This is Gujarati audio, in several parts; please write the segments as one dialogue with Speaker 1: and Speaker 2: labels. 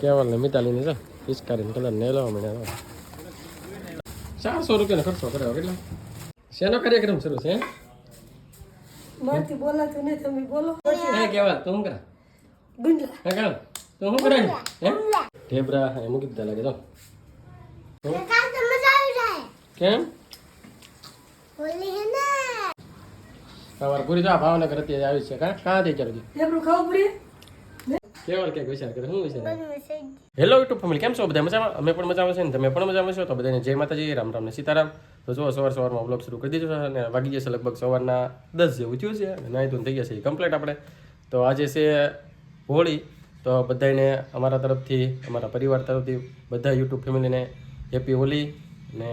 Speaker 1: કેવલ ને મિતાલીની છે. પિચકારીને કલર ને લેવા મળ્યા ચારસો રૂપિયાનો ખર્ચો કર્યો કેટલા? શેનો કાર્યક્રમ શરૂ છે?
Speaker 2: મારથી બોલાતું નહીં તમે બોલો.
Speaker 1: હે કેવલ તું કરા?
Speaker 2: ગુંજલા
Speaker 1: હે કેવલ તું શું કરે? હે? ઢેબરા એ મૂકી દીધા લાગે તો કેમ? સવાર પૂરી તો ભાવનગર અત્યારે આવી છે. કા કાં થઈ ચાલુ
Speaker 2: ખાવું પડે?
Speaker 1: કેવલ કે વિચાર કરે હું વિચાર હેલો યુટ્યુબ ફેમિલી કેમ છો? બધા મજામાં? અમે પણ મજામાં છે ને તમે પણ મજામાં છો? તો બધાને જય માતાજી રામ રામ ને સીતારામ. તો જો સવાર સવારમાં બ્લોગ શરૂ કરી દીધો છે અને વાગી જશે લગભગ સવારના દસ જેવું થયું છે. અને નાહી ધોન થઈ ગયા છે કમ્પ્લીટ આપણે. તો આજે છે હોળી. તો બધાને અમારા તરફથી અમારા પરિવાર તરફથી બધા યુટ્યુબ ફેમિલીને હેપી હોળી. અને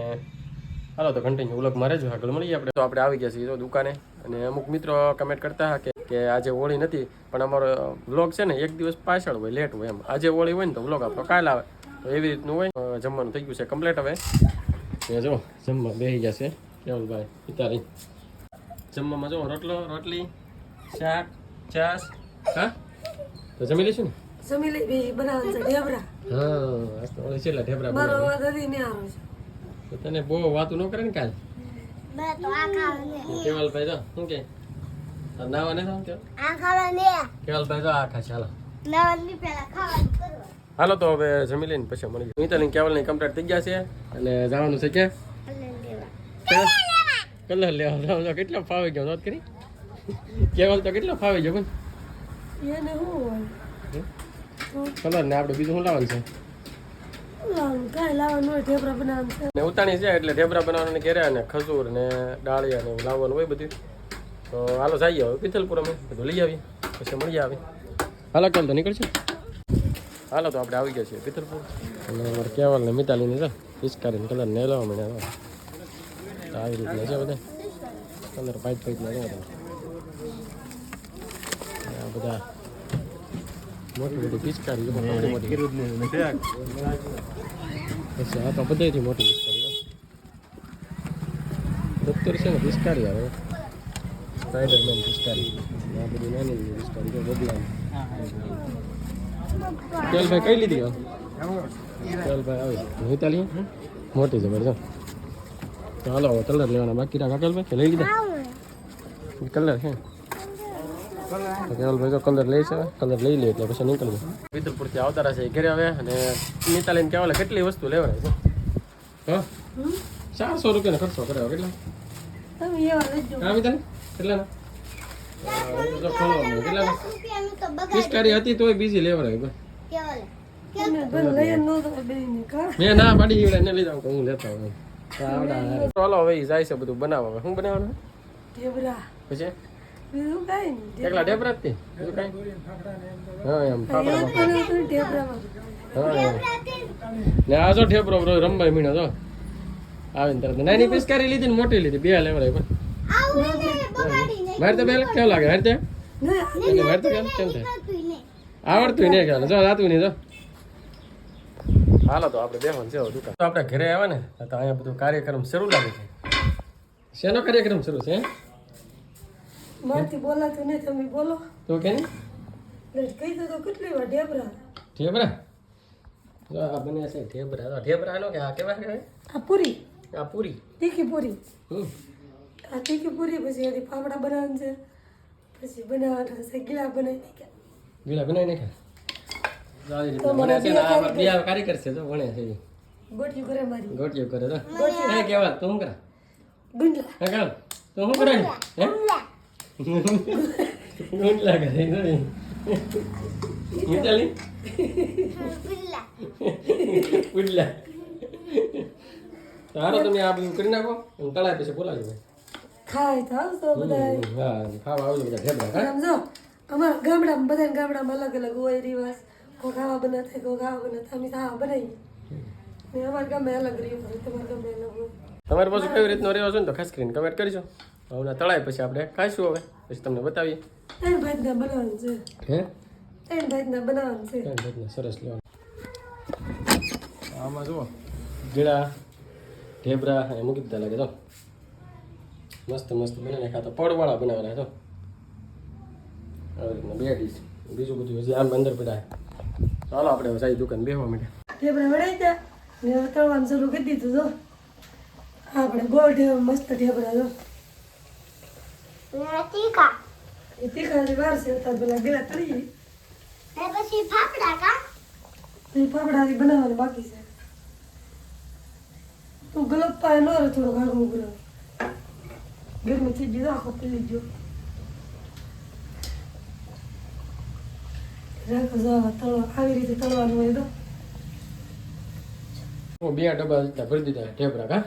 Speaker 1: હાલો તો કન્ટિન્યુ વ્લોગ મારે જો આગળ મળીએ આપણે. તો આપણે આવી ગયા છીએ જો દુકાને. અને અમુક મિત્રો કમેન્ટ કરતા હતા કે કે આજે હોળી નથી પણ અમારો વ્લોગ છે ને એક દિવસ પાછળ હોય લેટ હોય એમ. આજે હોળી હોય ને તો વ્લોગ આપણો કાલ આવે. તો એવી રીતનું હોય. જમવાનું થઈ ગયું છે કમ્પ્લીટ હવે. એ જો જમવા બેસી ગયા છે. કેવલભાઈ પિતારી જમવામાં જો રોટલો રોટલી શાક છાસ હા? તો જમી લઈશું ને?
Speaker 2: જમી લઈ બે બનાવવાનું છે ઢેબરા.
Speaker 1: હા આજ તો એટલે ઢેબરા
Speaker 2: મારો. અવાજ હજી આવે છે.
Speaker 1: તો તને બહુ વાતું ન કરે ને કાલ? કેવલભાઈ તો શું કે? તાર નાવા નથી આમ કેવલ કેવલભાઈ તો આ ખાશે હાલો હાલો તો હવે જમી લઈને પછી મળી મિતાલી કેવલની કમ્પ્લીટ થઈ ગયા છે અને જવાનું છે કે? કલર લેવા. છે. કેટલો ફાવી ગયો નોટ કરી? કેવલ તો કેટલો ફાવી ગયો પણ
Speaker 2: એને હું?
Speaker 1: કલર ને આપણે બીજું શું લાવવાનું છે? ને ઉતાણી છે એટલે ઢેબરા બનાવવાની ઘેરે અને ખજૂર ને ડાળિયા ને લાવવાનું હોય બધું. તો હાલો જઈએ હવે પિથલપુર અમે બધું લઈ આવીએ પછી મળી આવે. હાલો કેમ તો નીકળશે. હાલો તો આપણે આવી ગયા છીએ પિથલપુર અને અમારે કેવલ ને મિતાલીની છે પિચકારીને કલર ને લેવા મળ્યા તો આવી રીતના છે બધા. કલર પાઇટ પાઇટના છે બધા. આ બધા મોટી મોટી પિચકારી મોટી મોટી. પછી આ તો બધાથી મોટી પિસ્કારી દફતર છે ને પિચકારી આવે. સ્પાઈડરમેન પિસ્કારી આ બધી નાની નાની પિસ્કારી છે બદલાની કેલભાઈ કઈ લીધી હવે? કેલભાઈ આવી મિતાલી મોટી છે બરાબર તો હાલો હવે કલર લેવાના બાકી રાખા કેલભાઈ. કે લઈ લીધા? કલર છે? તો કેવલભાઈ તો કલર લે છે કલર લઈ લે એટલે પછી નીકળવું વિદુરપુરથી આવતા રહેશે ઘરે આવે અને નીતાલીને કહેવાય કેટલી વસ્તુ લેવાની છે? હા? ચારસો રૂપિયાનો ખર્ચો કર્યો કેટલા?
Speaker 2: તમે એવા લેજો
Speaker 1: હા મિતાલી કેટલાના હતી તોય બીજી લેવડાવી બસ.
Speaker 2: ન ને
Speaker 1: મેં ના પાડી લઈ જાઉં હું લેતા ચાલો હવે જાય છે બધું બનાવવા. શું બનાવવાનું?
Speaker 2: ઢેબરા
Speaker 1: પછી? એકલા ઢેબરા. જ બીજું કાંઈ? હા એમ. હા. ને આ જો ઠેપરો બ્રો રમભાઈ મીણો જો. આવીને તરત. નાની પિસ્કારી લીધી ને મોટી લીધી. બે લેવડાવી પણ મારે તો બે કેવું લાગે? હારતે
Speaker 2: ના
Speaker 1: મારે તો કેમ કેમ થાય? આવડતું નહીં ખ્યાલ જો જાતું નહીં જો. હાલો તો આપણે બેહવાનું છે દુકાન. તો આપણે ઘરે આવ્યા ને તો અહીંયા બધું કાર્યક્રમ શરૂ લાગે છે. શેનો કાર્યક્રમ શરૂ છે
Speaker 2: મારથી બોલાતું નહીં તમે બોલો.
Speaker 1: તો કે
Speaker 2: કહી દો તો કેટલી વાર ઢેબરા?
Speaker 1: ઠેબરા જો આ બને છે ઠેબરા તો ઠેબરાનો કે આ કેવા કહેવાય?
Speaker 2: આ પૂરી.
Speaker 1: આ પૂરી.
Speaker 2: તીખી પૂરી.
Speaker 1: હમ.
Speaker 2: આ તીખી પૂરી પછી એની ફાફડા બનાવવાનું છે. પછી બનાવવાના છે ગીલા બનાવી નાખ્યા.
Speaker 1: ગીલા બનાવી નાખ્યા? કારીગર છે તો ભણે છે ઈ.
Speaker 2: કરે મારી.
Speaker 1: ગોટિયું કરે તો હે કેવા? તું કરા?
Speaker 2: ગુંજલા
Speaker 1: હે તું શું કરે? હે? ગુંડલા. કરે ઈ. મિતાલી ગુંડલા. તમે આ બધું કરી નાખો. હું તળાય પછી બોલાવજો ભાઈ.
Speaker 2: ખાય તો આવશો બધા
Speaker 1: ખાવા આવજો બધા ઢેબરા હા?
Speaker 2: આમ જો અમારા ગામડામાં બધા ગામડામાં અલગ અલગ હોય રિવાજ. કો ખાવા બનાતે કો ખાવા બનાતે અમે ખાવા બનાવીએ. ને અમારા ગામે અલગ રિવાજ હોય તમારા ગામે અલગ હોય.
Speaker 1: તમારે પાછું કેવી રીતનો રિવાજ હોય ને તો ખાસ કરીને કમેન્ટ કરજો. હવે તળાય પછી આપણે ખાઈશું હવે પછી તમને બતાવીએ.
Speaker 2: ત્રણ ભાતના બનાવવાનું છે.
Speaker 1: હે?
Speaker 2: ત્રણ ભાતના બનાવવાનું છે.
Speaker 1: કઈ રીતના સરસ લેવાનું. આમાં જુઓ ગીડા ઢેબરા એ મૂકી દીધા લાગે તો. મસ્ત મસ્ત બનાવીને ખાતા. તો પડવાળા બનાવેલા તો આવી રીતના બે ડીશ બીજું બધું હજી આમ અંદર પડાય. ચાલો આપણે સારી દુકાન બેહવા માટે.
Speaker 2: ઢેબરા વળાઈ ગયા ને તળવાનું શરૂ કરી દીધું તો આપણે ગોળ મસ્ત ઢેબરા જો.
Speaker 3: તીખા.
Speaker 2: એ તીખાની વાર છે તાર પેલા ગેલા તળી
Speaker 3: ને પછી ફાફડા કા?
Speaker 2: એ ફાફડા બનાવવાની બાકી છે. તું ગલપ પાય ન થોડો આગળ ઉભરો ગરમી થઈ ગઈ તો આખો પીલી ગયો રાખો જો તળવા આવી રીતે તળવાનું હોય તો
Speaker 1: હું બે ડબ્બા ભરી દીધા ઢેબરા કા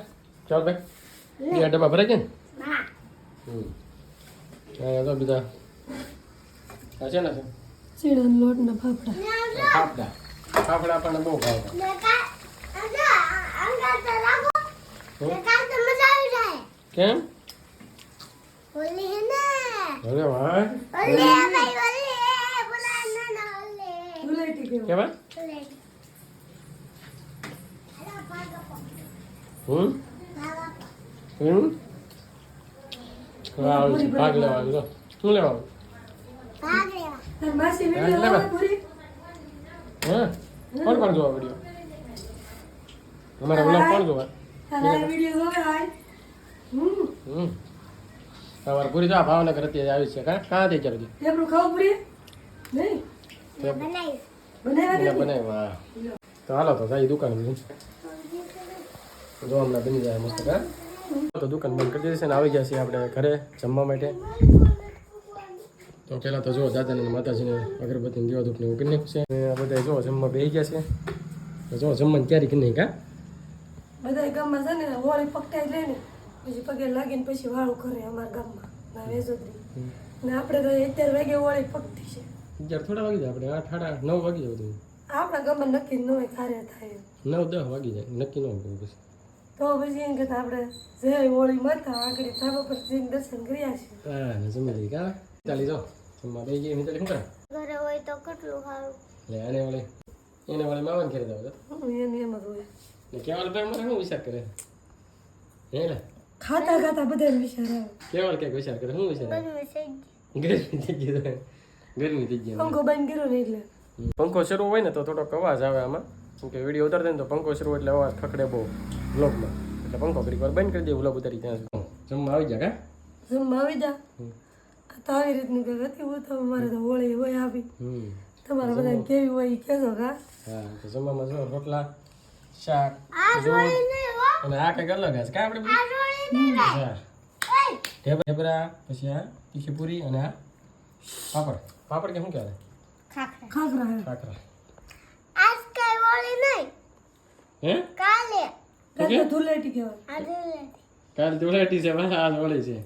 Speaker 1: ચાલ ભાઈ બે ડબ્બા ભરાય છે ને
Speaker 3: હા
Speaker 1: હમ તો બધા આ છે ને
Speaker 2: ચીડાના લોટના ફાફડા
Speaker 1: ફાફડા ફાફડા આપણને બહુ ભાવે
Speaker 3: ને ને
Speaker 1: કેમ
Speaker 3: ને
Speaker 1: અરે
Speaker 3: ભાઈ
Speaker 2: કેવું
Speaker 1: હમ હમ. ભાગ લેવાનું શું લેવાનું?
Speaker 3: ભાગ લેવા
Speaker 1: હા, કોણ કોણ જોવા વીડિયો અમારા વ્લોગ કોણ જોવા?
Speaker 2: વીડિયો જોવે હમ.
Speaker 1: હમ. તમારે પૂરી તો ભાવનગર અત્યારે આવી છે. કા કાં થઈ ચાલુ
Speaker 2: ઢેબરું ખાવું પૂરી નહીં?
Speaker 3: બનાવી
Speaker 2: બનાવ્યા
Speaker 1: તો હાલો તો જાય દુકાન જો હમણાં બની જાય મસ્ત કા તો દુકાન બંધ કરી દેશે ને આવી છીએ આપણે ઘરે જમવા માટે. તો પહેલાં તો જો દાદાને માતાજીને અગરબત્તી દીવા ધૂપને એવું કરી છે. આ બધા જો જમવા બેસી ગયા છે. તો જો જમવાની તૈયારી કરી નહીં કા
Speaker 2: બધા ગામમાં છે ને હોળી પકટાઈ લે ને. પછી પગે લાગીને પછી વાળું કરે અમારા ગામમાં ના વેજોદરી. ને આપણે તો અત્યારે વાગે ઓળી પકતી છે.
Speaker 1: અત્યારે થોડા વાગી જાય આપણે આઠ આઠ નવ વાગી જાય બધું.
Speaker 2: આપણા ગામમાં નક્કી ન હોય કાર્ય થાય
Speaker 1: નવ દસ વાગી જાય નક્કી ન હોય પછી.
Speaker 2: તો પછી એમ કહેતા આપણે જે હોળી માતા આગળ ધાબા પર જઈને દર્શન કર્યા છે.
Speaker 1: હા જમી લઈ કા ચાલી જાઓ જમવા બેસી ગઈ મિતાલી શું કરે?
Speaker 3: ઘરે હોય તો કેટલું સારું.
Speaker 1: લે આને વળી. એને વળી માવાને ઘરે જાવ
Speaker 2: હમ, એની એમ જ હોય.
Speaker 1: ને કેવલ ભાઈ મને શું વિચાર કરે? હે લે
Speaker 2: ખાતા ખાતા બધા વિચાર આવે.
Speaker 1: કેવલ કે વિચાર કરે શું વિચાર? ગરમી થઈ ગઈ ગરમી થઈ ગઈ
Speaker 2: પંખો બંધ કર્યો ને એટલે.
Speaker 1: પંખો શરૂ હોય ને તો થોડોક અવાજ આવે આમાં. કેમ કે વીડિયો ઉતારતા ને તો પંખો શરૂ એટલે અવાજ ખખડે બહુ બ્લોગમાં એટલે પંખો કરી વાર બંધ કરી દે બ્લોગ ઉતારી ત્યાં સુધી. જમવા આવી જા કા?
Speaker 2: જમવા આવી જા તો આવી રીતનું કંઈક હતી. હું તો મારે તો હોળી હોય આવી. તમારા બધા કેવી હોય કેજો કા.
Speaker 1: હા તો જમવામાં જો રોટલા? શાક અને આ કંઈક અલગ હશે. કા આપણે
Speaker 3: આ જોડી નહીં
Speaker 1: હા.
Speaker 3: ઓય.
Speaker 1: ઢેબરા પછી આ તીખી પૂરી અને આ પાપડ. પાપડ કે શું કહેવાય?
Speaker 3: ખાખરા.
Speaker 2: ખાખરા.
Speaker 3: આજ કઈ વળી નહીં.
Speaker 1: હે?
Speaker 3: કાલે.
Speaker 2: કાલ ધૂળેટી કહેવાય.
Speaker 1: કાલ ધૂળેટી. છે બસ આજ વળી છે.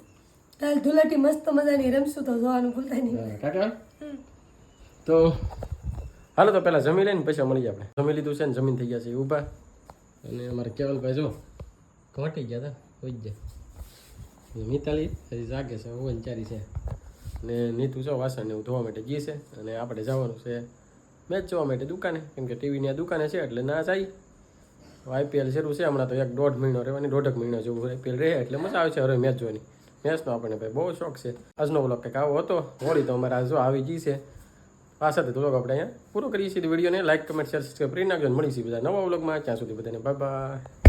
Speaker 2: કાલે ધૂળેટી મસ્ત મજાની રમશું તો જોવાનું ભૂલતા નહીં.
Speaker 1: કાકા? તો હાલો તો પહેલાં જમી લઈને પછી મળી આપણે. જમી લીધું છે ને જમીન થઈ ગયા છે ઊભા અને અમારે કેવલભાઈ જો ઘટી ગયા હતા જ જાય મિતાલી હજી જાગે છે હું ચારી છે. ને નીતુ જો વાસણ ને એવું ધોવા માટે ગઈ છે અને આપણે જવાનું છે મેચ જોવા માટે દુકાને. કેમ કે ટીવીની આ દુકાને છે એટલે ના જાય. આઈપીએલ શરૂ છે હમણાં તો એક દોઢ મહિનો રહેવાની દોઢક મહિનો જેવું આઈપીએલ રહે એટલે મજા આવે છે હવે મેચ જોવાની. મેચનો આપણને ભાઈ બહુ શોખ છે. આજનો બ્લોક કંઈક આવો હતો હોળી તો અમારે આ જો આવી ગઈ છે. આ સાથે તો બ્લોગ આપણે અહીંયા પૂરો કરીએ છીએ. વિડીયોને લાઈક કમેન્ટ શેર સબસ્ક્રાઈબ કરી નાખજો મળીશું બધા નવા વ્લોગમાં ત્યાં સુધી બધાને બાય બાય